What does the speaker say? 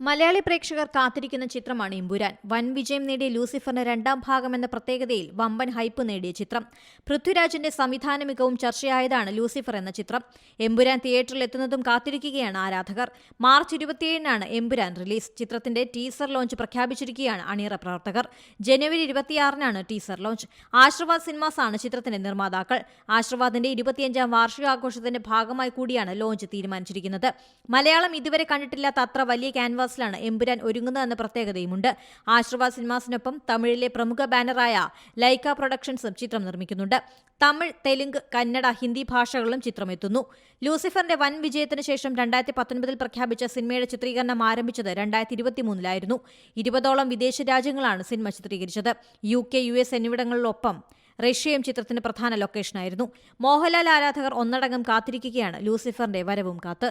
മലയാളി പ്രേക്ഷകർ കാത്തിരിക്കുന്ന ചിത്രമാണ് ഇമ്പുരാൻ. വൻ വിജയം നേടിയ ലൂസിഫറിന് രണ്ടാം ഭാഗം എന്ന പ്രത്യേകതയിൽ വമ്പൻ ഹൈപ്പ് നേടിയ ചിത്രം. പൃഥ്വിരാജിന്റെ സംവിധാന മികവും ചർച്ചയായതാണ് ലൂസിഫർ എന്ന ചിത്രം. എമ്പുരാൻ തിയേറ്ററിൽ എത്തുന്നതും കാത്തിരിക്കുകയാണ് ആരാധകർ. മാർച്ച് ഇരുപത്തിയേഴിനാണ് എമ്പുരാൻ റിലീസ്. ചിത്രത്തിന്റെ ടീസർ ലോഞ്ച് പ്രഖ്യാപിച്ചിരിക്കുകയാണ് അണിയറ പ്രവർത്തകർ. ജനുവരി ഇരുപത്തിയാറിനാണ് ടീസർ ലോഞ്ച്. ആശീർവാദ് സിനിമാസ് ആണ് ചിത്രത്തിന്റെ നിർമ്മാതാക്കൾ. ആശീർവാദിന്റെ ഇരുപത്തിയഞ്ചാം വാർഷികാഘോഷത്തിന്റെ ഭാഗമായി കൂടിയാണ് ലോഞ്ച് തീരുമാനിച്ചിരിക്കുന്നത്. മലയാളം ഇതുവരെ കണ്ടിട്ടില്ലാത്ത അത്ര വലിയ ക്യാൻവാസിലാണ് എമ്പുരാൻ ഒരുങ്ങുന്നതെന്ന പ്രത്യേകതയുമുണ്ട്. ആശ്രവാ സിനിമാസിനൊപ്പം തമിഴിലെ പ്രമുഖ ബാനറായ ലൈക്ക പ്രൊഡക്ഷൻസും ചിത്രം നിർമ്മിക്കുന്നുണ്ട്. തമിഴ് തെലുങ്ക് കന്നഡ ഹിന്ദി ഭാഷകളിലും ചിത്രം എത്തുന്നു ലൂസിഫറിന്റെ വൻ വിജയത്തിന് ശേഷം രണ്ടായിരത്തി പത്തൊൻപതിൽ പ്രഖ്യാപിച്ച സിനിമയുടെ ചിത്രീകരണം ആരംഭിച്ചത് രണ്ടായിരത്തി ഇരുപത്തിമൂന്നിലായിരുന്നു ഇരുപതോളം വിദേശ രാജ്യങ്ങളാണ് സിനിമ ചിത്രീകരിച്ചത്. യു കെ യു എസ് എന്നിവിടങ്ങളിലൊപ്പം റഷ്യയും ചിത്രത്തിന് പ്രധാന ലൊക്കേഷനായിരുന്നു. മോഹൻലാൽ ആരാധകർ ഒന്നടങ്കം കാത്തിരിക്കുകയാണ് ലൂസിഫറിന്റെ വരവും കാത്ത്.